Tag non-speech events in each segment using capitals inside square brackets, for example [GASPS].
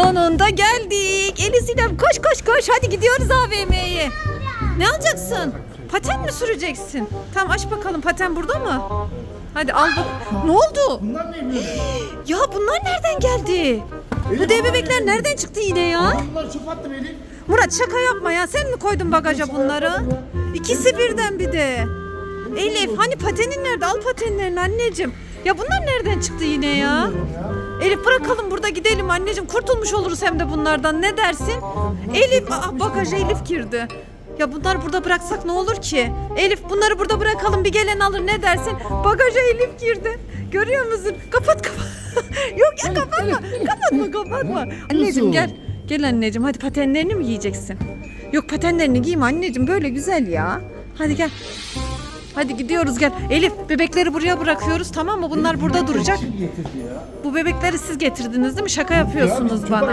Sonunda geldik. Elif Sinem koş koş koş. Hadi gidiyoruz AVM'ye. Ne alacaksın? Paten mi süreceksin? Tamam aç bakalım paten burada mı? Hadi al bak. Ne oldu? Bunlar ne böyle? Ya bunlar nereden geldi? Bu dev bebekler nereden çıktı yine ya? Bunlar çöp attı beni. Murat şaka yapma ya. Sen mi koydun bagaja bunları? İkisi birden bir de. Elif hani patenin nerede? Al patenlerini anneciğim. Ya bunlar nereden çıktı yine ya? Elif bırakalım burada gidelim anneciğim. Kurtulmuş oluruz hem de bunlardan. Ne dersin? Elif, aa, bagaja Elif girdi. Ya bunlar burada bıraksak ne olur ki? Elif bunları burada bırakalım bir gelen alır ne dersin? Bagaja Elif girdi. Görüyor musun? Kapat kapat. [LAUGHS] Yok ya kapatma. Kapatma kapatma. Anneciğim gel. Gel anneciğim hadi patenlerini mi giyeceksin? Yok patenlerini giyme anneciğim böyle güzel ya. Hadi gel. Hadi gidiyoruz gel. Elif bebekleri buraya bırakıyoruz tamam mı? Bunlar burada duracak. Bu bebekleri siz getirdiniz değil mi? Şaka yapıyorsunuz bana.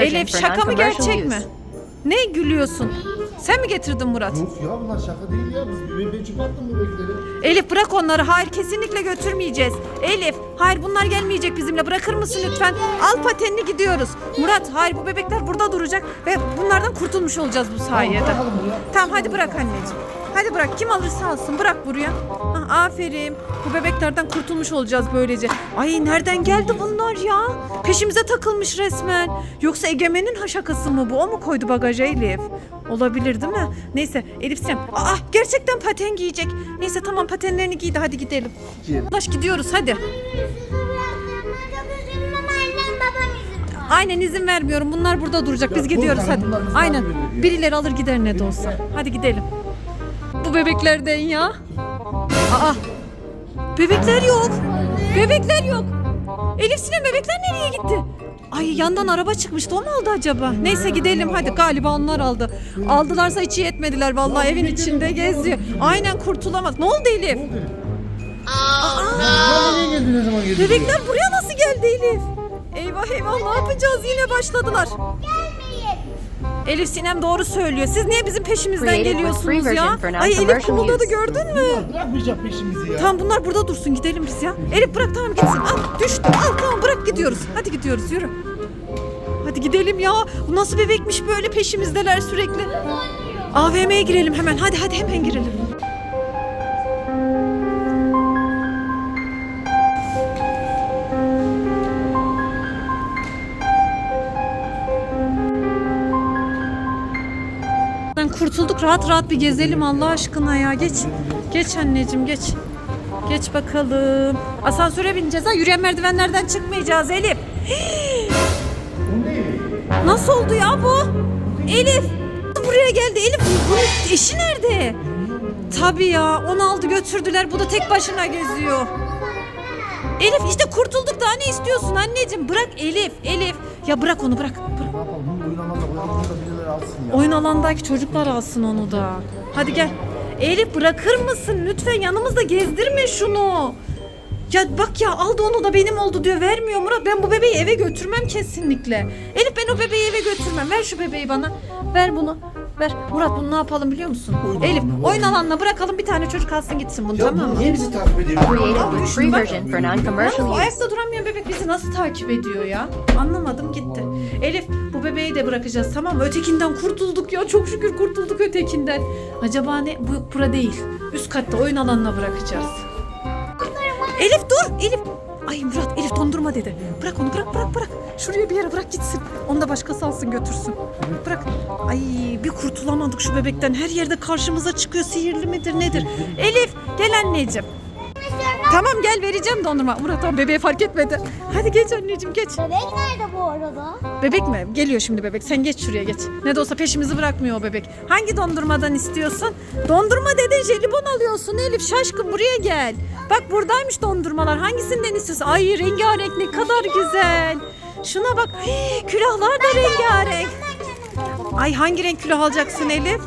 Elif şaka mı gerçek mi? Ne gülüyorsun? Sen mi getirdin Murat? Yok ya bunlar şaka değil ya. Ben, ben bu bebekleri. Elif bırak onları. Hayır kesinlikle götürmeyeceğiz. Elif hayır bunlar gelmeyecek bizimle. Bırakır mısın lütfen? Al patenini gidiyoruz. Murat hayır bu bebekler burada duracak ve bunlardan kurtulmuş olacağız bu sayede. Buraya. Tamam hadi bırak anneciğim. Hadi bırak kim alırsa alsın bırak buraya. Ah, aferin. Bu bebeklerden kurtulmuş olacağız böylece. Ay nereden geldi bunlar ya? Peşimize takılmış resmen. Yoksa Egemen'in ha şakası mı bu? O mu koydu bagaja Elif? Olabilir değil mi? Neyse Elif Sinem. Aa gerçekten paten giyecek. Neyse tamam patenlerini giydi hadi gidelim. Ulaş gidiyoruz hadi. Aynen izin vermiyorum. Bunlar burada duracak. Biz gidiyoruz hadi. Aynen. Birileri alır gider ne de olsa. Hadi gidelim. Bu bebeklerden ya. Aa. Bebekler yok. Bebekler yok. Elif Sinem bebekler nereye gitti? Ay yandan araba çıkmıştı. O mu aldı acaba? Neyse gidelim hadi. Galiba onlar aldı. Aldılarsa hiç iyi etmediler. Vallahi evin içinde geziyor. Aynen kurtulamaz. Ne oldu Elif? Ne zaman geldi? Bebekler buraya nasıl geldi Elif? Eyvah eyvah ne yapacağız yine başladılar. Elif Sinem doğru söylüyor. Siz niye bizim peşimizden geliyorsunuz ya? Ay Elif kumuldadı gördün mü? Ya Bırakmayacak peşimizi ya. Tamam bunlar burada dursun gidelim biz ya. Elif bırak tamam gitsin. Al düştü. Al tamam bırak gidiyoruz. Hadi gidiyoruz yürü. Hadi gidelim ya. Bu nasıl bebekmiş böyle peşimizdeler sürekli. AVM'ye girelim hemen. Hadi hadi hemen girelim. Kurtulduk rahat rahat bir gezelim Allah aşkına ya geç. Geç anneciğim geç. Geç bakalım. Asansöre bineceğiz ha yürüyen merdivenlerden çıkmayacağız Elif. Ne? [GASPS] Nasıl oldu ya bu? Elif buraya geldi Elif bunun eşi nerede? Tabii ya onu aldı götürdüler bu da tek başına geziyor. Elif işte kurtulduk daha ne istiyorsun anneciğim bırak Elif Elif. Ya bırak onu bırak. bırak. Alsın ya. Oyun alandaki çocuklar alsın onu da. Hadi gel. Elif bırakır mısın? Lütfen yanımızda gezdirme şunu. Ya bak ya aldı onu da benim oldu diyor. Vermiyor Murat. Ben bu bebeği eve götürmem kesinlikle. Elif ben o bebeği eve götürmem. Ver şu bebeği bana. Ver bunu. Ver. Murat bunu ne yapalım biliyor musun? Oyun Elif alanına oyun alanına bırakalım bir tane çocuk alsın gitsin bunu Ya tamam mı? bu niye bizi takip ediyor? Created with free bak. version for Yalnız non-commercial bu use. ayakta duramayan bebek bizi nasıl takip ediyor ya? Anlamadım gitti. Elif bu bebeği de bırakacağız tamam mı? Ötekinden kurtulduk ya. Çok şükür kurtulduk ötekinden. Acaba ne? Bu bura değil. Üst katta oyun alanına bırakacağız. Elif dur. Elif. Ay Murat Elif dondurma dedi. Bırak onu bırak bırak bırak. Şuraya bir yere bırak gitsin. Onu da başkası alsın götürsün. Bırak. Ay bir kurtulamadık şu bebekten. Her yerde karşımıza çıkıyor. Sihirli midir nedir? Elif gel anneciğim. Tamam gel vereceğim dondurma. Murat tamam bebeği fark etmedi. Hadi geç anneciğim geç. Bebek nerede bu arada? Bebek mi? Geliyor şimdi bebek. Sen geç şuraya geç. Ne de olsa peşimizi bırakmıyor o bebek. Hangi dondurmadan istiyorsun? Dondurma dedin jelibon alıyorsun Elif. Şaşkın buraya gel. Bak buradaymış dondurmalar. Hangisinden istiyorsun? Ay rengarenk ne kadar güzel. Şuna bak. Hii, külahlar da rengarenk. Ay hangi renk külah alacaksın Elif?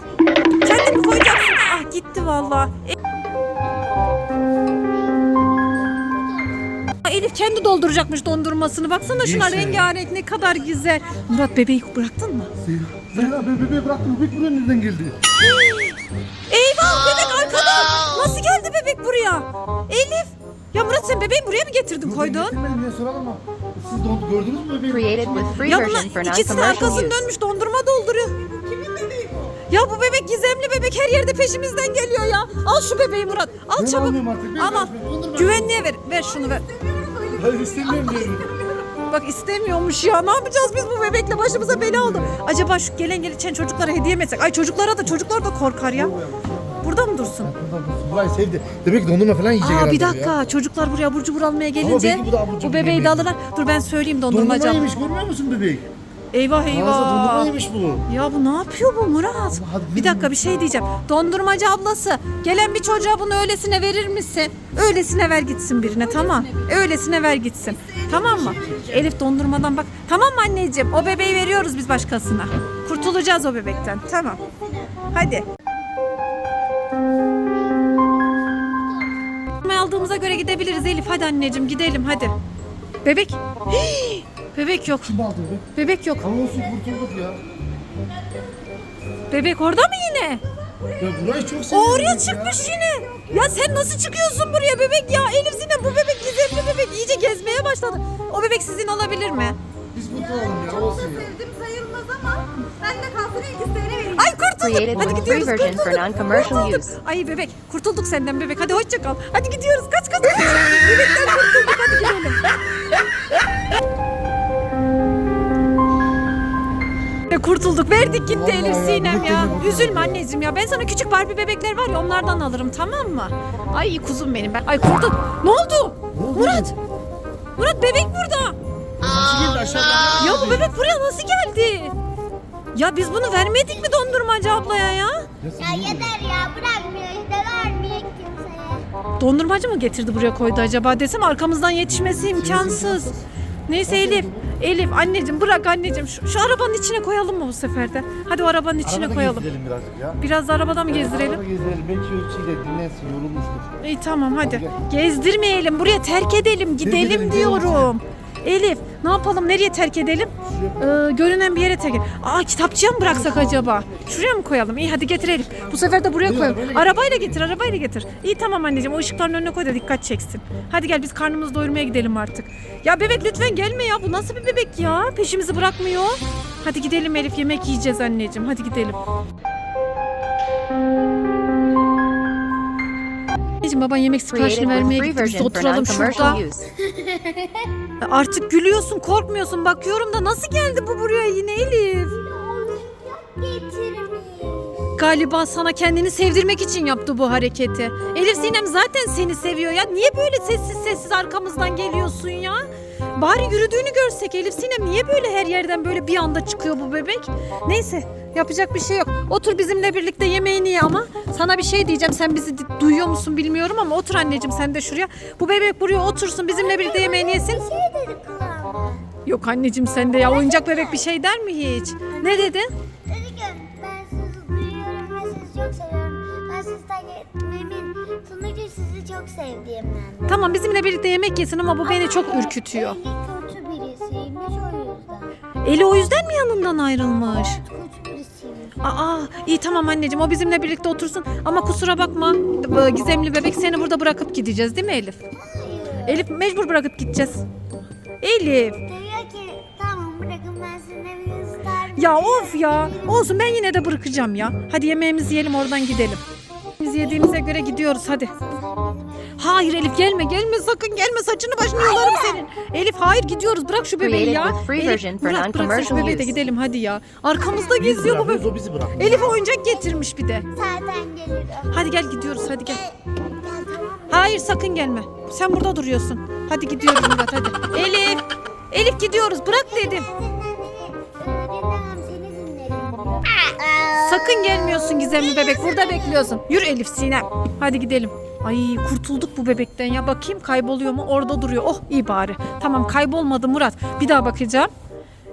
Kendin mi koyacaksın? Ah gitti valla. Kendi dolduracakmış dondurmasını. Baksana şuna Neyse. rengarenk ne kadar güzel. Murat bebeği bıraktın mı? Zehra be bebeği bıraktım. Bebek buraya nereden geldi? Eyvah bebek arkada. Nasıl geldi bebek buraya? Elif. Ya Murat sen bebeği buraya mı getirdin koydun? Getirmedim ya soralım mı? Siz don, gördünüz mü bebeği? Created with free Ya bunlar version for ikisi de non-commercial arkasını use. dönmüş dondurma dolduruyor. Ya bu bebek gizemli bebek her yerde peşimizden geliyor ya. Al şu bebeği Murat. Al Ben çabuk. almıyorum artık, ben Al al. kaçmıyorum. Dondurma. Güvenliğe ver. Ver şunu ver. Hayır istemiyorum diyorum. Bak istemiyormuş ya. Ne yapacağız biz bu bebekle? Başımıza bela oldu. Acaba şu gelen geçen çocuklara hediye mi etsek? Ay çocuklara da çocuklar da korkar ya. Burada mı dursun? Burayı sevdi. Demek ki dondurma falan yiyecek Aa herhalde bir bu ya. dakika. Çocuklar buraya abur cubur almaya gelince belki bu da abur cubur bu bebeği de yemeği. alırlar. Dur ben söyleyeyim Dondurma dondurmacı. abla. yemiş görmüyor musun bebek? Eyvah Ağzına dondurma eyvah. yemiş bu. Ya bu ne yapıyor bu Murat? hadi Bir dakika bir şey diyeceğim. Dondurmacı ablası gelen bir çocuğa bunu öylesine verir misin? Öylesine ver gitsin birine tamam. Öylesine ver gitsin. Tamam mı? Elif dondurmadan bak. Tamam mı anneciğim? O bebeği veriyoruz biz başkasına. Kurtulacağız o bebekten. Tamam. Hadi. aldığımıza göre gidebiliriz Elif. Hadi anneciğim gidelim hadi. Bebek. [GASPS] Hii! Bebek yok. Kim aldı bebek? Bebek yok. Ama olsun kurtulduk ya. Bebek orada mı yine? Ya burayı çok O seviyorum. oraya ya. çıkmış yine. Ya sen nasıl çıkıyorsun buraya bebek ya? Elif Sinem bu bebek gizemli bebek. iyice gezmeye başladı. O bebek sizin olabilir mi? Biz kurtulalım ya olsun ya. Sevdim sayılmaz ama ben de kalsın ilk isteğine vereyim. Ay kurtulduk. Created Hadi with gidiyoruz. free version for Kurtulduk. non-commercial Kurtulduk. use. Ay bebek kurtulduk senden bebek. Hadi hoşça kal. Hadi gidiyoruz. Kaç kaç. kaç. Bebekten kurtulduk. Hadi gidelim. Kurtulduk. Verdik gitti Elif ya, Sinem ya. Üzülme anneciğim ya. Ben sana küçük Barbie bebekler var ya onlardan alırım tamam mı? Ay kuzum benim ben. Ay kurtul. Ne oldu? Murat. Murat bebek burada. Nasıl geldi aşağıdan? Ya bu bebek buraya nasıl geldi? Ya biz bunu vermedik mi dondurmacı ablaya ya? Ya yeter ya bırakmıyor işte vermiyor kimseye. Dondurmacı mı getirdi buraya koydu acaba desem arkamızdan yetişmesi imkansız. Neyse Elif, Elif anneciğim bırak anneciğim şu, şu arabanın içine koyalım mı bu sefer de? Hadi o arabanın içine Arabada koyalım. gezdirelim birazcık ya. Biraz da arabada mı Arabada gezdirelim? gezdirelim. Belki ölçüyle dinlensin yorulmuştur. İyi tamam hadi. Gezdirmeyelim buraya terk edelim gidelim edelim, diyorum. Elif ne yapalım nereye terk edelim? Ee, görünen bir yere terk edelim. Aa kitapçıya mı bıraksak acaba? Şuraya mı koyalım? İyi hadi getirelim. Bu sefer de buraya koyalım. Arabayla getir arabayla getir. İyi tamam anneciğim o ışıkların önüne koy da dikkat çeksin. Hadi gel biz karnımızı doyurmaya gidelim artık. Ya bebek lütfen gelme ya bu nasıl bir bebek ya? Peşimizi bırakmıyor. Hadi gidelim Elif yemek yiyeceğiz anneciğim hadi gidelim. Anneciğim baban yemek siparişini vermeye gitti. Biz oturalım şurada. [LAUGHS] Artık gülüyorsun, korkmuyorsun. Bakıyorum da nasıl geldi bu buraya yine Elif? Galiba sana kendini sevdirmek için yaptı bu hareketi. Elif Sinem zaten seni seviyor ya. Niye böyle sessiz sessiz arkamızdan geliyorsun ya? Bari yürüdüğünü görsek Elif Sinem niye böyle her yerden böyle bir anda çıkıyor bu bebek? Neyse yapacak bir şey yok. Otur bizimle birlikte yemeğini ye ama sana bir şey diyeceğim. Sen bizi duyuyor musun bilmiyorum ama otur anneciğim sen de şuraya. Bu bebek buraya otursun bizimle birlikte yemeğini yesin. Bir şey dedi kulağıma. Yok anneciğim sen de ya oyuncak bebek bir şey der mi hiç? Ne dedi? Dedi ki ben sizi duyuyorum ve sizi çok seviyorum. Ben sizi takip etmemin sonucu sizi çok sevdiğimden. Tamam bizimle birlikte yemek yesin ama bu beni çok ürkütüyor. Eli kötü birisiymiş o yüzden. Eli o yüzden mi yanından ayrılmış? Birisiymiş. Aa iyi tamam anneciğim o bizimle birlikte otursun ama kusura bakma gizemli bebek seni burada bırakıp gideceğiz değil mi Elif? Elif mecbur bırakıp gideceğiz. Elif Diyor ki tamam bırakın ben sizin ya of ya olsun ben yine de bırakacağım ya. Hadi yemeğimizi yiyelim oradan gidelim. Biz yediğimize göre gidiyoruz hadi. Hayır Elif gelme gelme sakın gelme saçını başını yolarım senin. Elif hayır gidiyoruz bırak şu bebeği ya. Elif Murat bıraksana şu bebeği de gidelim hadi ya. Arkamızda geziyor bu bebek. o bizi bırak. Elif oyuncak getirmiş bir de. Zaten gelir o. Hadi gel gidiyoruz hadi gel. Tamam. Hayır sakın gelme. Sen burada duruyorsun. Hadi gidiyoruz Murat hadi. Elif. Elif gidiyoruz bırak dedim. Sakın gelmiyorsun gizemli bebek. Burada bekliyorsun. Yürü Elif Sinem. Hadi gidelim. Ay kurtulduk bu bebekten ya. Bakayım kayboluyor mu? Orada duruyor. Oh iyi bari. Tamam kaybolmadı Murat. Bir daha bakacağım.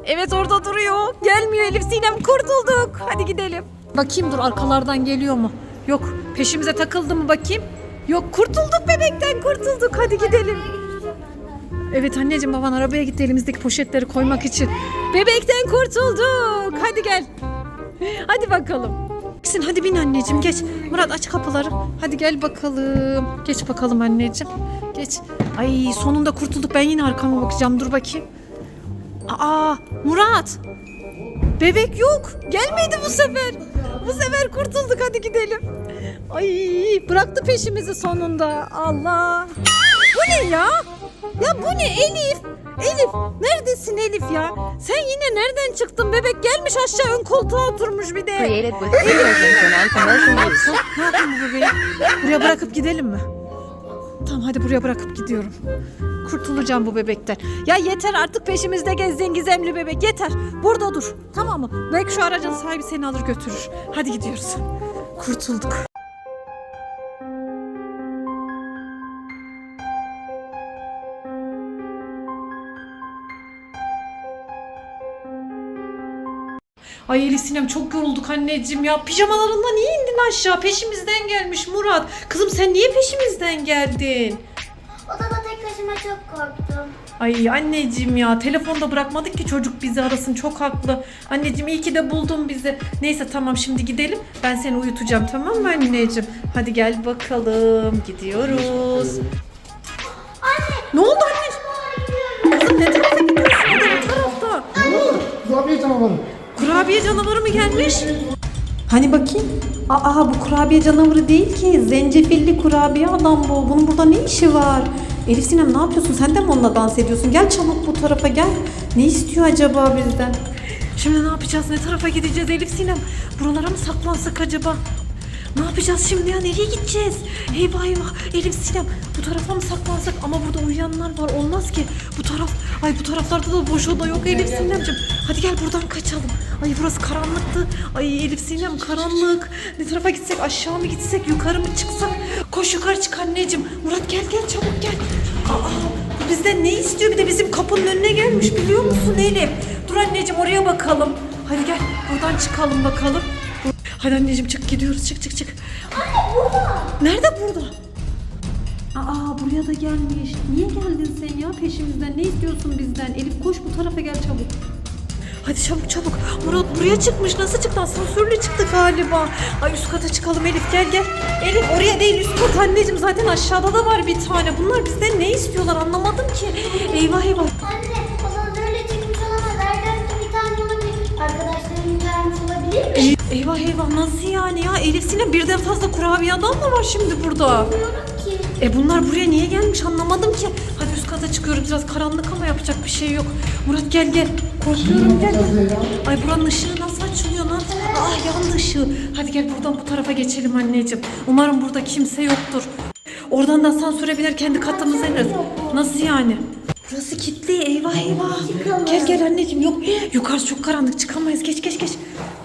Evet orada duruyor. Gelmiyor Elif Sinem. Kurtulduk. Hadi gidelim. Bakayım dur arkalardan geliyor mu? Yok. Peşimize takıldı mı bakayım? Yok kurtulduk bebekten kurtulduk. Hadi gidelim. Evet anneciğim baban arabaya gitti elimizdeki poşetleri koymak için. Bebekten kurtulduk. Hadi gel. [LAUGHS] Hadi bakalım. Gitsin hadi bin anneciğim geç. Murat aç kapıları. Hadi gel bakalım. Geç bakalım anneciğim. Geç. Ay sonunda kurtulduk. Ben yine arkama bakacağım. Dur bakayım. Aa Murat. Bebek yok. Gelmedi bu sefer. Bu sefer kurtulduk. Hadi gidelim. Ay bıraktı peşimizi sonunda. Allah. Bu ne ya? Ya bu ne Elif? Elif neredesin Elif ya? Sen yine nereden çıktın bebek? Gelmiş aşağı ön koltuğa oturmuş bir de. Created with use. Ne yapayım bu bebeği? Buraya bırakıp gidelim mi? Tamam hadi buraya bırakıp gidiyorum. Kurtulacağım bu bebekten. Ya yeter artık peşimizde gezdiğin gizemli bebek yeter. Burada dur. Tamam mı? Belki şu aracın sahibi seni alır götürür. Hadi gidiyoruz. Kurtulduk. Ay Elif Sinem çok yorulduk anneciğim ya. Pijamalarında niye indin aşağı? Peşimizden gelmiş Murat. Kızım sen niye peşimizden geldin? Odada tek başıma çok korktum. Ay anneciğim ya telefonda bırakmadık ki çocuk bizi arasın çok haklı. Anneciğim iyi ki de buldun bizi. Neyse tamam şimdi gidelim. Ben seni uyutacağım tamam mı anneciğim? Hadi gel bakalım gidiyoruz. Anne! Ne oldu anneciğim? Kızım ne tarafa gidiyorsun? Bu tarafta. Kurabiye canavarı. Kurabiye canavarı mı gelmiş? Hani bakayım? Aa bu kurabiye canavarı değil ki. Zencefilli kurabiye adam bu. Bunun burada ne işi var? Elif Sinem ne yapıyorsun? Sen de mi onunla dans ediyorsun? Gel çabuk bu tarafa gel. Ne istiyor acaba bizden? Şimdi ne yapacağız? Ne tarafa gideceğiz Elif Sinem? Buralara mı saklansak acaba? Ne yapacağız şimdi ya? Nereye gideceğiz? Eyvah eyvah. Elif Sinem bu tarafa mı saklansak? Ama burada uyuyanlar var. Olmaz ki. Bu taraf. Ay bu taraflarda da boş oda yok Elif Sinemciğim. Hadi gel buradan kaçalım. Ay burası karanlıktı. Ay Elif Sinem karanlık. Ne tarafa gitsek? Aşağı mı gitsek? Yukarı mı çıksak? Koş yukarı çık anneciğim. Murat gel gel çabuk gel. Aa, bu bizden ne istiyor? Bir de bizim kapının önüne gelmiş biliyor musun Elif? Dur anneciğim oraya bakalım. Hadi gel buradan çıkalım bakalım. Hadi anneciğim çık gidiyoruz çık çık çık. Anne burada. Nerede burada? Aa buraya da gelmiş. Niye geldin sen ya peşimizden? Ne istiyorsun bizden? Elif koş bu tarafa gel çabuk. Hadi çabuk çabuk. Murat buraya çıkmış. Nasıl çıktı? Asansörle çıktı galiba. Ay üst kata çıkalım Elif gel gel. Elif oraya değil üst kat anneciğim. Zaten aşağıda da var bir tane. Bunlar bizden ne istiyorlar anlamadım ki. Eyvah eyvah. Anne! Ey- Eyvah eyvah nasıl yani ya? Elif Sinem birden fazla kurabiye adam mı var şimdi burada? Bilmiyorum ki. E bunlar buraya niye gelmiş anlamadım ki. Hadi üst kata çıkıyoruz biraz karanlık ama yapacak bir şey yok. Murat gel gel. Korkuyorum gel. Ay buranın ışığı nasıl açılıyor lan? Ah yandı ışığı. Hadi gel buradan bu tarafa geçelim anneciğim. Umarım burada kimse yoktur. Oradan da asansöre biner kendi katımıza ineriz. Nasıl yani? Burası kilitli eyvah eyvah. Gel gel anneciğim yok. Yukarısı çok karanlık çıkamayız geç geç geç.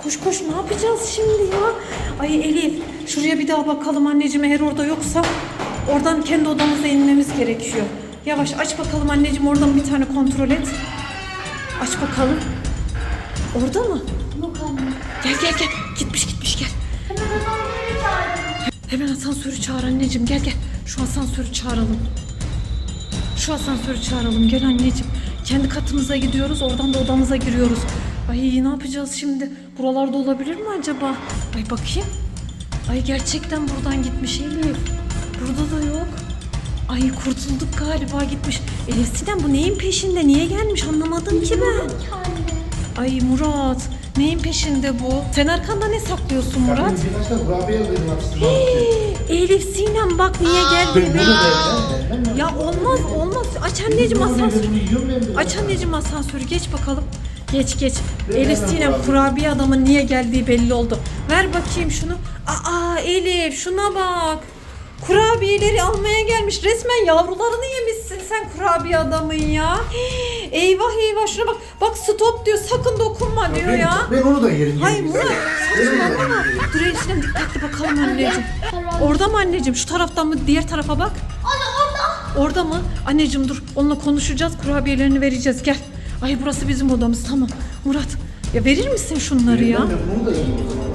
Koş koş ne yapacağız şimdi ya? Ay Elif şuraya bir daha bakalım anneciğim eğer orada yoksa oradan kendi odamıza inmemiz gerekiyor. Yavaş aç bakalım anneciğim oradan bir tane kontrol et. Aç bakalım. Orada mı? Yok anne. Gel gel gel. Gitmiş gitmiş gel. Hemen asansörü çağırdım. Hemen asansörü çağır anneciğim gel gel. Şu asansörü çağıralım. Şu asansörü çağıralım gel anneciğim. Kendi katımıza gidiyoruz oradan da odamıza giriyoruz. Ay ne yapacağız şimdi? Buralarda olabilir mi acaba? Ay bakayım. Ay gerçekten buradan gitmiş Elif. Burada da yok. Ay kurtulduk galiba gitmiş. Elif Sinem bu neyin peşinde? Niye gelmiş anlamadım ki ben. Anne. Ay Murat neyin peşinde bu? Sen arkanda ne saklıyorsun Murat? Ben kurabiye alayım. Elif Sinem bak niye geldi Ben bunu da. Ya olmaz olmaz. Aç anneciğim de. Aç anneciğim asansörü geç bakalım. Geç geç. Elif Sinem kurabiye adamın niye geldiği belli oldu. Ver bakayım şunu. Aa Elif şuna bak. Kurabiyeleri almaya gelmiş. Resmen yavrularını yemişsin sen kurabiye adamın ya. Hii, [GASPS] Eyvah eyvah şuna bak. Bak stop diyor sakın dokunma diyor Ben- ya. Ben onu da yerim. Hayır. Murat saçmalama. Dur Elif Sinem dikkatli bakalım anneciğim. Orada mı anneciğim? Şu taraftan mı? Diğer tarafa bak. Anne orada. Mı? Anneciğim dur. Onunla konuşacağız. Kurabiyelerini vereceğiz. Gel. Ay burası bizim odamız. Tamam. Murat. Ya verir misin şunları ya? Bunu da yiyeyim o zaman.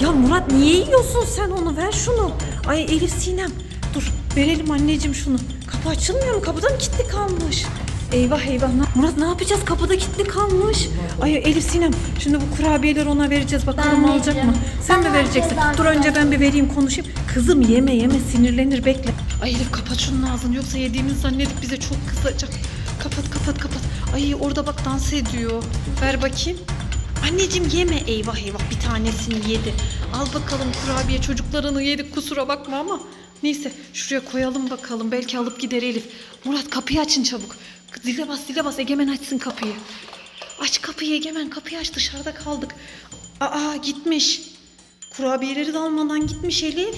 Ya Murat niye yiyorsun sen onu? Ver şunu. Ay Elif Sinem. Dur. Verelim anneciğim şunu. Kapı açılmıyor mu? Kapıda mı kilitli kalmış? Eyvah eyvah. Murat ne yapacağız? Kapıda kilitli kalmış. Ay Elif Sinem. Şimdi bu kurabiyeleri ona vereceğiz. Bakalım Ben alacak vereceğim. mı? Sen mi Ben vereceksin? vereceğim, Dur önce ben bir vereyim konuşayım. Kızım yeme yeme sinirlenir bekle. Ay Elif kapat şunun ağzını yoksa yediğimizi zannedip bize çok kızacak. Kapat kapat kapat. Ay orada bak dans ediyor. Ver bakayım. Anneciğim yeme eyvah eyvah bir tanesini yedi. Al bakalım kurabiye çocuklarını yedik kusura bakma ama. Neyse şuraya koyalım bakalım belki alıp gider Elif. Murat kapıyı açın çabuk. Zile bas zile bas Egemen açsın kapıyı. Aç kapıyı Egemen kapıyı aç dışarıda kaldık. Aa gitmiş. Kurabiyeleri de almadan gitmiş Elif.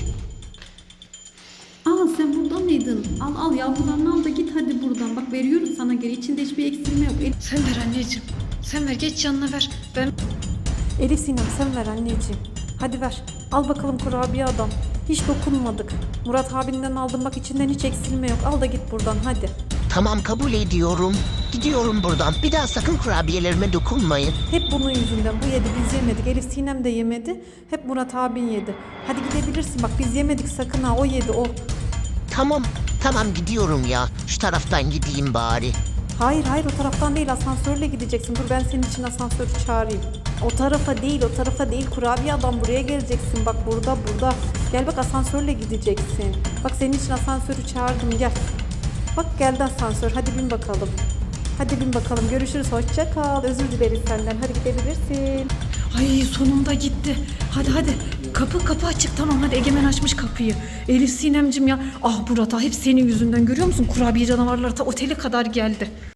Aa sen burada mıydın? Al al yavrularını al da git hadi buradan. Bak veriyorum sana geri. İçinde hiçbir eksilme yok. El- Sen ver anneciğim. Sen ver geç yanına ver. Ben... Elif Sinem sen ver anneciğim. Hadi ver. Al bakalım kurabiye adam. Hiç dokunmadık. Murat abinden aldım bak içinden hiç eksilme yok. Al da git buradan hadi. Tamam kabul ediyorum. Gidiyorum buradan. Bir daha sakın kurabiyelerime dokunmayın. Hep bunun yüzünden bu yedi biz yemedik. Elif Sinem de yemedi. Hep Murat abin yedi. Hadi gidebilirsin bak biz yemedik sakın ha o yedi o. Tamam, tamam gidiyorum ya. Şu taraftan gideyim bari. Hayır hayır o taraftan değil asansörle gideceksin. Dur ben senin için asansörü çağırayım. O tarafa değil o tarafa değil kurabiye adam buraya geleceksin. Bak burada burada. Gel bak asansörle gideceksin. Bak senin için asansörü çağırdım gel. Bak geldi asansör hadi bin bakalım. Hadi bin bakalım görüşürüz hoşça kal. Özür dileriz senden hadi gidebilirsin. Ay sonunda gitti. Hadi hadi kapı kapı açık tamam hadi Egemen açmış kapıyı. Elif Sinemcim ya ah Murat ah hep senin yüzünden görüyor musun? Kurabiye canavarları ta otele kadar geldi.